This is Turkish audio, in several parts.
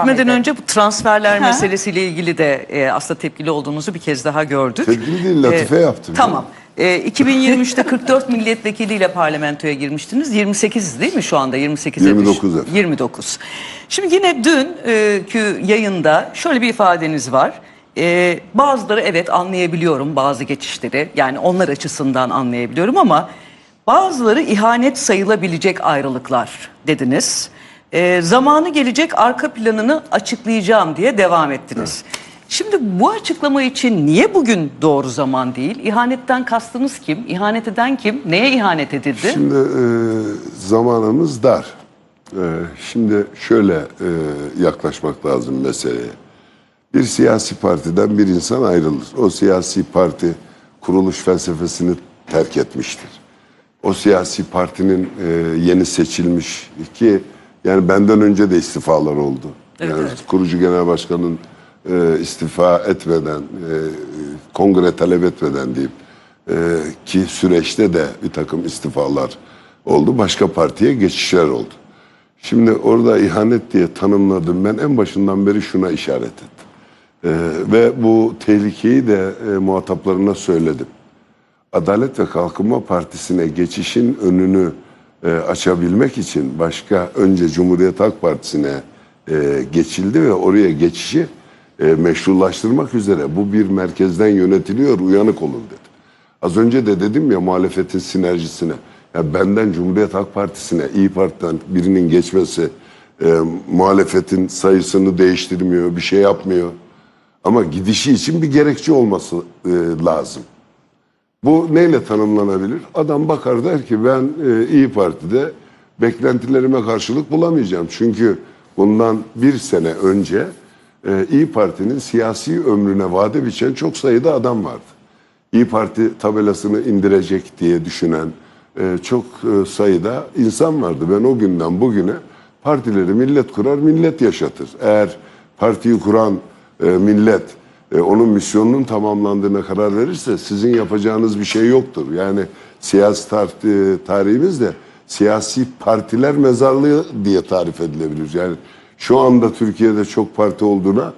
gitmeden edelim. önce bu transferler meselesiyle ilgili de e, aslında tepkili olduğunuzu bir kez daha gördük. Tepkili değil, latife yaptım. Tamam. E, 2023'te 44 milletvekiliyle parlamentoya girmiştiniz. 28 değil mi şu anda? 28 29 efendim. 29. Şimdi yine dünkü yayında şöyle bir ifadeniz var. E, bazıları evet anlayabiliyorum bazı geçişleri. Yani onlar açısından anlayabiliyorum ama bazıları ihanet sayılabilecek ayrılıklar dediniz. E, zamanı gelecek arka planını açıklayacağım diye devam ettiniz. Şimdi bu açıklama için niye bugün doğru zaman değil? İhanetten kastınız kim? İhanet eden kim? Neye ihanet edildi? Şimdi e, zamanımız dar. E, şimdi şöyle e, yaklaşmak lazım meseleye. Bir siyasi partiden bir insan ayrılır. O siyasi parti kuruluş felsefesini terk etmiştir. O siyasi partinin e, yeni seçilmiş ki yani benden önce de istifalar oldu. Evet, yani evet. kurucu genel başkanın e, istifa etmeden, e, kongre talep etmeden diyeyim e, ki süreçte de bir takım istifalar oldu. Başka partiye geçişler oldu. Şimdi orada ihanet diye tanımladım. Ben en başından beri şuna işaret ettim. E, ve bu tehlikeyi de e, muhataplarına söyledim. Adalet ve Kalkınma Partisi'ne geçişin önünü e, açabilmek için başka önce Cumhuriyet Halk Partisi'ne e, geçildi ve oraya geçişi e, meşrulaştırmak üzere bu bir merkezden yönetiliyor uyanık olun dedi. Az önce de dedim ya muhalefetin sinerjisine. Ya benden Cumhuriyet Halk Partisi'ne, İyi Parti'den birinin geçmesi e, muhalefetin sayısını değiştirmiyor, bir şey yapmıyor. Ama gidişi için bir gerekçe olması e, lazım. Bu neyle tanımlanabilir? Adam bakar der ki ben e, İyi Parti'de beklentilerime karşılık bulamayacağım. Çünkü bundan bir sene önce e, İyi Parti'nin siyasi ömrüne vade biçen çok sayıda adam vardı. İyi Parti tabelasını indirecek diye düşünen e, çok e, sayıda insan vardı. Ben o günden bugüne partileri millet kurar, millet yaşatır. Eğer partiyi kuran e, millet e, onun misyonunun tamamlandığına karar verirse sizin yapacağınız bir şey yoktur. Yani siyasi tar- e, tarihimizde siyasi partiler mezarlığı diye tarif edilebilir. Yani şu anda Türkiye'de çok parti olduğuna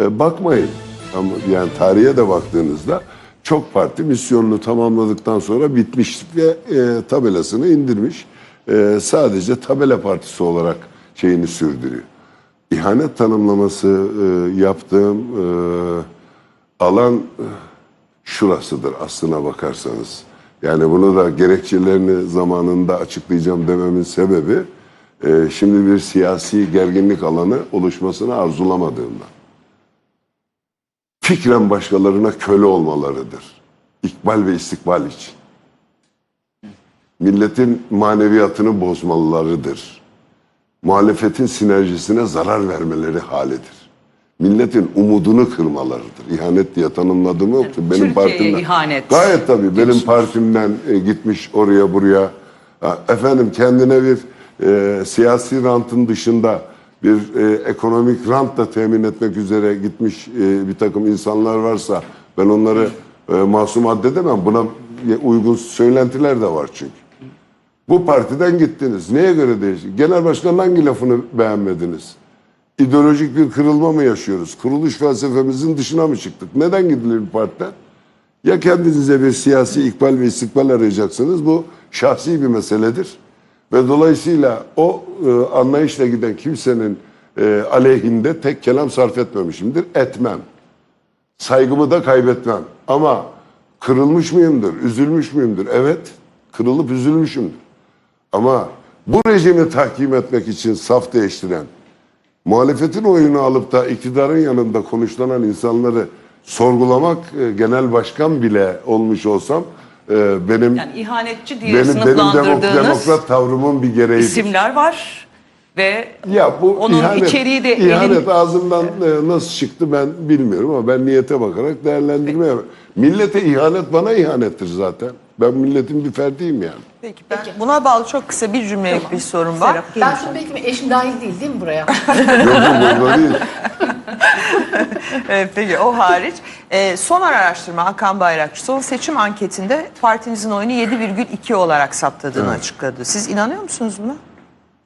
e, bakmayın. Ama yani tarihe de baktığınızda çok parti misyonunu tamamladıktan sonra bitmiş ve e, tabelasını indirmiş. E, sadece tabela partisi olarak şeyini sürdürüyor. İhanet tanımlaması e, yaptığım e, alan e, şurasıdır aslına bakarsanız. Yani bunu da gerekçelerini zamanında açıklayacağım dememin sebebi e, şimdi bir siyasi gerginlik alanı oluşmasını arzulamadığımdan. Fikren başkalarına köle olmalarıdır. İkbal ve istikbal için. Milletin maneviyatını bozmalarıdır. Muhalefetin sinerjisine zarar vermeleri halidir. Milletin umudunu kırmalarıdır. İhanet diye tanımladığım yoktu. Benim Türkiye'ye partimden. ihanet. Gayet tabii. Benim partimden e, gitmiş oraya buraya. Ha, Efendim kendine bir e, siyasi rantın dışında bir e, ekonomik rant da temin etmek üzere gitmiş e, bir takım insanlar varsa ben onları e, masum addedemem. Buna uygun söylentiler de var çünkü. Bu partiden gittiniz. Neye göre değişti? Genel başkanın hangi lafını beğenmediniz? İdeolojik bir kırılma mı yaşıyoruz? Kuruluş felsefemizin dışına mı çıktık? Neden gidilir bir partiden? Ya kendinize bir siyasi ikbal ve istikbal arayacaksınız. Bu şahsi bir meseledir. Ve dolayısıyla o e, anlayışla giden kimsenin e, aleyhinde tek kelam sarf etmemişimdir. Etmem. Saygımı da kaybetmem. Ama kırılmış mıyımdır, üzülmüş müyümdür? Evet, kırılıp üzülmüşümdür. Ama bu rejimi tahkim etmek için saf değiştiren, muhalefetin oyunu alıp da iktidarın yanında konuşlanan insanları sorgulamak e, genel başkan bile olmuş olsam e, benim Yani ihanetçi diye benim benim demok- sınıflandırdığınız demokrat tavrımın bir gereğidir. isimler var ve Ya bu Onun ihanet, içeriği de ihanet elin- ağzımdan e, nasıl çıktı ben bilmiyorum ama ben niyete bakarak değerlendirme yapıyorum. Millete ihanet bana ihanettir zaten. Ben milletin bir ferdiyim yani. Peki ben buna bağlı çok kısa bir cümlelik bir sorun var. Ben şunu belki eşim dahil değil değil mi buraya? Yok yok burada değil. Peki o hariç. Ee, son araştırma Hakan Bayrakçı son seçim anketinde partinizin oyunu 7,2 olarak saptadığını açıkladı. Siz inanıyor musunuz buna?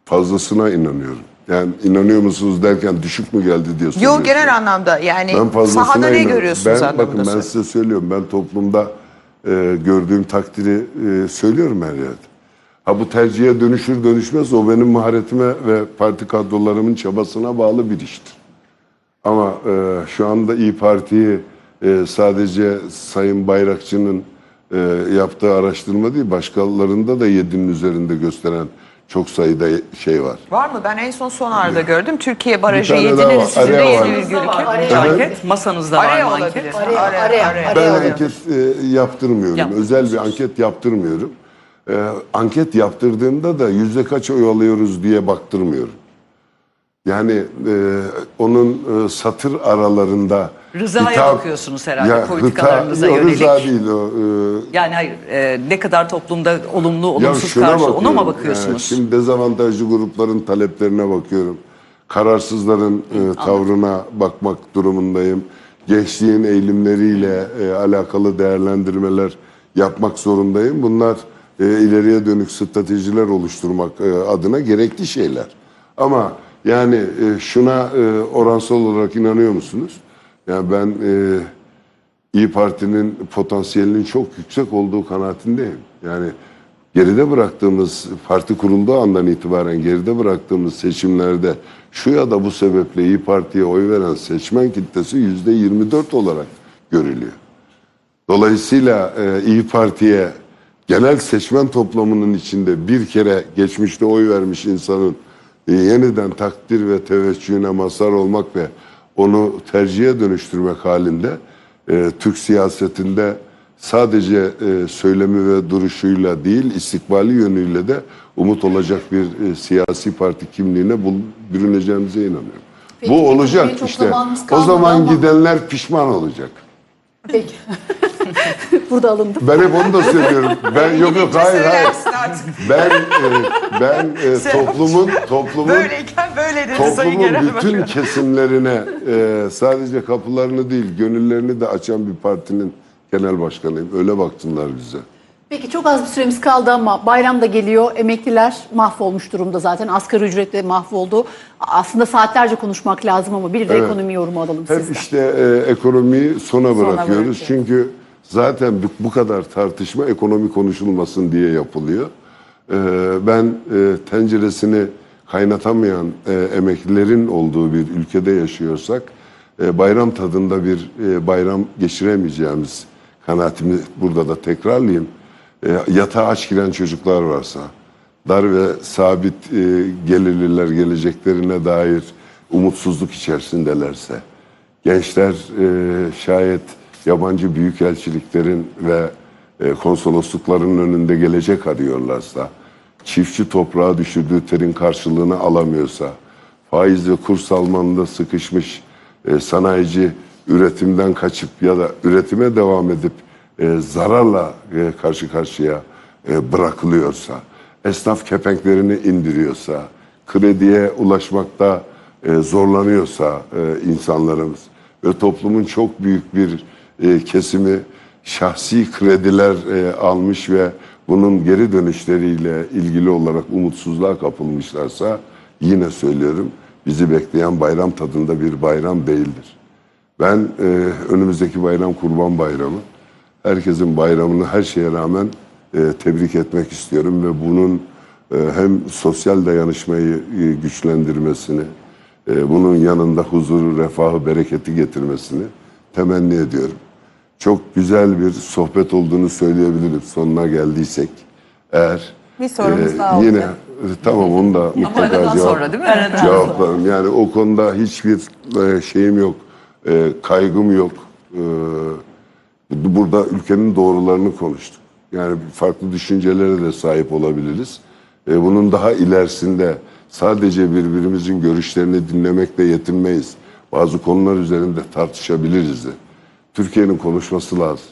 Fazlasına inanıyorum. Yani inanıyor musunuz derken düşük mü geldi diye Yo soruyorsunuz. genel anlamda yani Ben sahada ne görüyorsunuz ben, anlamında Bakın ben size söylüyorum. Ben toplumda e, gördüğüm takdiri e, söylüyorum her yerde. Ha bu tercihe dönüşür dönüşmez o benim maharetime ve parti kadrolarımın çabasına bağlı bir iştir. Ama e, şu anda İyi Parti'yi e, sadece Sayın Bayrakçı'nın e, yaptığı araştırma değil, başkalarında da yedinin üzerinde gösteren çok sayıda şey var. Var mı? Ben en son sonarda gördüm. Türkiye barajı Bir tane daha 7'nin var. üstünde Araya var. 7,2. Araya. Anket masanızda var Araya mı olabilir. anket? Araya, Araya, araya, araya. araya. Ben oluyor. anket e, yaptırmıyorum. Yapmıyorsunuz. Özel bir anket yaptırmıyorum. E, anket yaptırdığımda da yüzde kaç oy alıyoruz diye baktırmıyorum. Yani e, onun e, satır aralarında Rızaya hitap- bakıyorsunuz herhalde, Ya, politikalarınıza yok, yönelik. Rıza değil o. e, Yani hayır e, ne kadar toplumda olumlu ya olumsuz şuna karşı ona bakıyorum. mı bakıyorsunuz? E, şimdi dezavantajlı grupların taleplerine bakıyorum. Kararsızların e, tavrına bakmak durumundayım. Gençliğin eğilimleriyle e, alakalı değerlendirmeler yapmak zorundayım. Bunlar e, ileriye dönük stratejiler oluşturmak e, adına gerekli şeyler. Ama yani e, şuna e, oransal olarak inanıyor musunuz? Yani ben e, İyi Parti'nin potansiyelinin çok yüksek olduğu kanaatindeyim. Yani geride bıraktığımız parti kurulduğu andan itibaren geride bıraktığımız seçimlerde şu ya da bu sebeple İyi Parti'ye oy veren seçmen kitlesi yüzde 24 olarak görülüyor. Dolayısıyla e, İyi Parti'ye genel seçmen toplamının içinde bir kere geçmişte oy vermiş insanın e, yeniden takdir ve teveccühüne mazhar olmak ve onu tercihe dönüştürmek halinde e, Türk siyasetinde sadece e, söylemi ve duruşuyla değil istikbali yönüyle de umut olacak bir e, siyasi parti kimliğine bul- bürüneceğimize inanıyorum. Peki, Bu olacak işte. O zaman ama- gidenler pişman olacak. Peki. Burada alındım. Ben hep onu da söylüyorum. Ben yok yok hayır hayır. Artık. Ben e, ben e, toplumun toplumun Böyleyken böyle dedi toplumun bütün kesimlerine e, sadece kapılarını değil gönüllerini de açan bir partinin genel başkanıyım. Öyle baksınlar bize. Peki çok az bir süremiz kaldı ama bayram da geliyor. Emekliler mahvolmuş durumda zaten. Asgari ücret de mahvoldu. Aslında saatlerce konuşmak lazım ama bir de Evet. ekonomi yorumu alalım Hep sizden. işte e, ekonomiyi sona bırakıyoruz. bırakıyoruz. Çünkü zaten bu, bu kadar tartışma ekonomi konuşulmasın diye yapılıyor. E, ben e, tenceresini kaynatamayan e, emeklilerin olduğu bir ülkede yaşıyorsak e, bayram tadında bir e, bayram geçiremeyeceğimiz kanaatimi burada da tekrarlayayım. E, yatağa aç giren çocuklar varsa, dar ve sabit e, gelirliler geleceklerine dair umutsuzluk içerisindelerse, gençler e, şayet yabancı büyükelçiliklerin ve e, konsoloslukların önünde gelecek arıyorlarsa, çiftçi toprağa düşürdüğü terin karşılığını alamıyorsa, faiz ve kur salmanında sıkışmış e, sanayici üretimden kaçıp ya da üretime devam edip e, zararla e, karşı karşıya e, bırakılıyorsa, esnaf kepenklerini indiriyorsa, krediye ulaşmakta e, zorlanıyorsa e, insanlarımız ve toplumun çok büyük bir e, kesimi şahsi krediler e, almış ve bunun geri dönüşleriyle ilgili olarak umutsuzluğa kapılmışlarsa yine söylüyorum bizi bekleyen bayram tadında bir bayram değildir. Ben e, önümüzdeki bayram Kurban Bayramı. Herkesin bayramını her şeye rağmen e, tebrik etmek istiyorum ve bunun e, hem sosyal dayanışmayı e, güçlendirmesini, e, bunun yanında huzuru, refahı, bereketi getirmesini temenni ediyorum. Çok güzel bir sohbet olduğunu söyleyebilirim sonuna geldiysek. Eğer Bir sorumuz e, daha yine olacak. e, tamam onu da mutlaka cevap, sonra değil mi? Aradan cevaplarım. Yani o konuda hiçbir e, şeyim yok, e, kaygım yok. E, burada ülkenin doğrularını konuştuk. Yani farklı düşüncelere de sahip olabiliriz. E, bunun daha ilerisinde sadece birbirimizin görüşlerini dinlemekle yetinmeyiz. Bazı konular üzerinde tartışabiliriz de. Türkiye'nin konuşması lazım.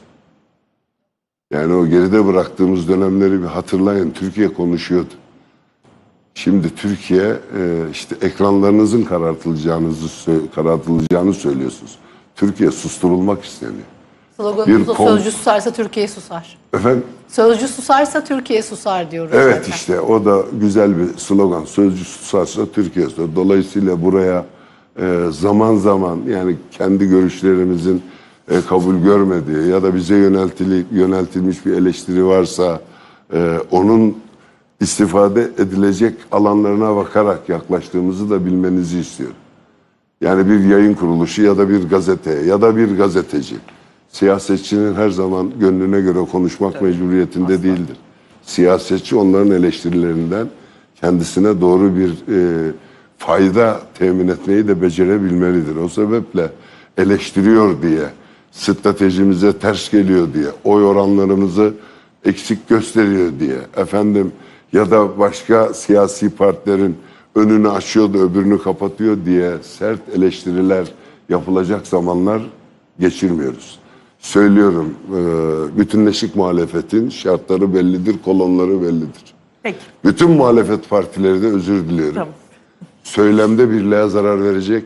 Yani o geride bıraktığımız dönemleri bir hatırlayın. Türkiye konuşuyordu. Şimdi Türkiye e, işte ekranlarınızın karartılacağınızı karartılacağını söylüyorsunuz. Türkiye susturulmak isteniyor. Sloganımızda kom- sözcü susarsa Türkiye susar. Efendim? Sözcü susarsa Türkiye susar diyoruz. Evet zaten. işte o da güzel bir slogan. Sözcü susarsa Türkiye susar. Dolayısıyla buraya e, zaman zaman yani kendi görüşlerimizin e, kabul görmediği ya da bize yöneltili, yöneltilmiş bir eleştiri varsa e, onun istifade edilecek alanlarına bakarak yaklaştığımızı da bilmenizi istiyorum. Yani bir yayın kuruluşu ya da bir gazete ya da bir gazeteci siyasetçinin her zaman gönlüne göre konuşmak mecburiyetinde değildir. Siyasetçi onların eleştirilerinden kendisine doğru bir e, fayda temin etmeyi de becerebilmelidir. O sebeple eleştiriyor diye, stratejimize ters geliyor diye, oy oranlarımızı eksik gösteriyor diye, efendim ya da başka siyasi partilerin önünü açıyor da öbürünü kapatıyor diye sert eleştiriler yapılacak zamanlar geçirmiyoruz. Söylüyorum, e, bütünleşik muhalefetin şartları bellidir, kolonları bellidir. Peki. Bütün muhalefet partileri de özür diliyorum. Tamam. Söylemde birliğe zarar verecek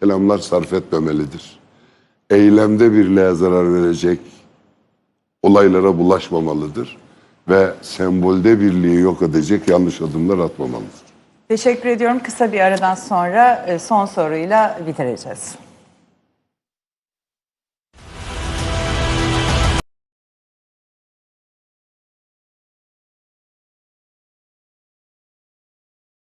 kelamlar sarf etmemelidir. Eylemde birliğe zarar verecek olaylara bulaşmamalıdır. Ve sembolde birliği yok edecek yanlış adımlar atmamalıdır. Teşekkür ediyorum. Kısa bir aradan sonra e, son soruyla bitireceğiz.